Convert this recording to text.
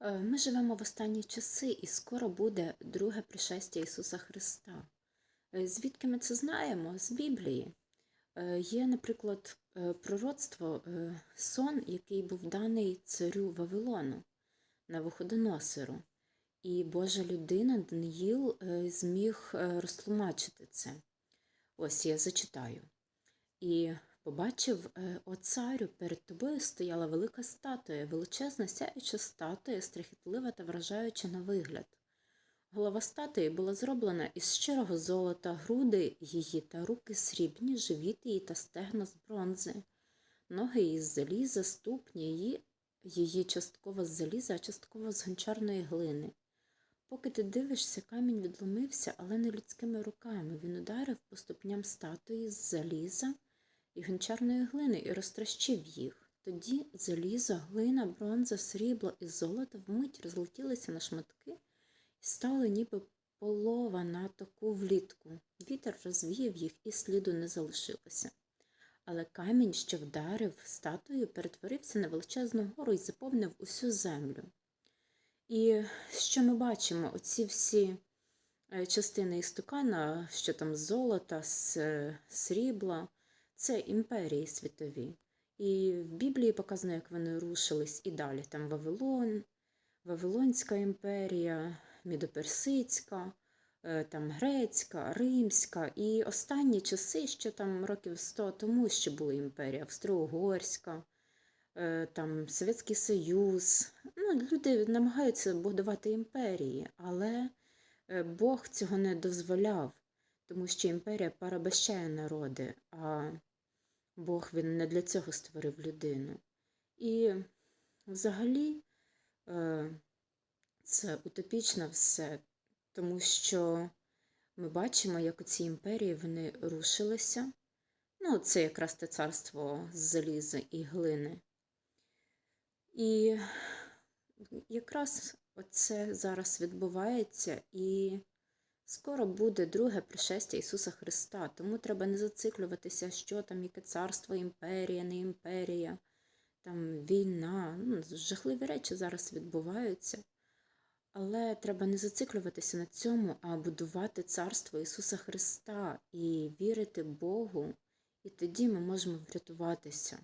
Е, Ми живемо в останні часи, і скоро буде друге пришестя Ісуса Христа. Е, Звідки ми це знаємо? З Біблії. Е, Є, наприклад, пророцтво, сон, який був даний царю Вавилону Навуходоносору. І Божа людина Даниїл зміг розтлумачити це. Ось я зачитаю. І побачив, е, о царю, перед тобою стояла велика статуя, величезна сяюча статуя, страхітлива та вражаюча на вигляд. Голова статуї була зроблена із щирого золота, груди її та руки срібні, живіт її та стегна з бронзи, ноги її з заліза, ступні її, її частково з заліза, а частково з гончарної глини. Поки ти дивишся, камінь відломився, але не людськими руками. Він ударив по ступням статуї з заліза і гончарної глини і розтрощив їх. Тоді залізо, глина, бронза, срібло і золото вмить розлетілися на шматки і стали ніби полова на таку влітку. Вітер розвіяв їх і сліду не залишилося. Але камінь, що вдарив статую, перетворився на величезну гору і заповнив усю землю. І що ми бачимо? Оці всі е, частини істукана, що там золота, е, срібла, це імперії світові. І в Біблії показано, як вони рушились і далі. Там Вавилон, Вавилонська імперія, Мідоперсидська, е, там Грецька, Римська. І останні часи, ще там років 100 тому ще була імперія Австро-Угорська, е, там Совєтський Союз. Ну, люди намагаються будувати імперії, але е, Бог цього не дозволяв, тому що імперія порабощає народи, а Бог він не для цього створив людину. І взагалі е, це утопічно все, тому що ми бачимо, як оці імперії вони рушилися. Ну, це якраз те царство з заліза і глини. І якраз оце зараз відбувається, і скоро буде друге пришестя Ісуса Христа. Тому треба не зациклюватися, що там, яке царство, імперія, не імперія, там війна. Ну, жахливі речі зараз відбуваються. Але треба не зациклюватися на цьому, а будувати царство Ісуса Христа і вірити Богу, і тоді ми можемо врятуватися.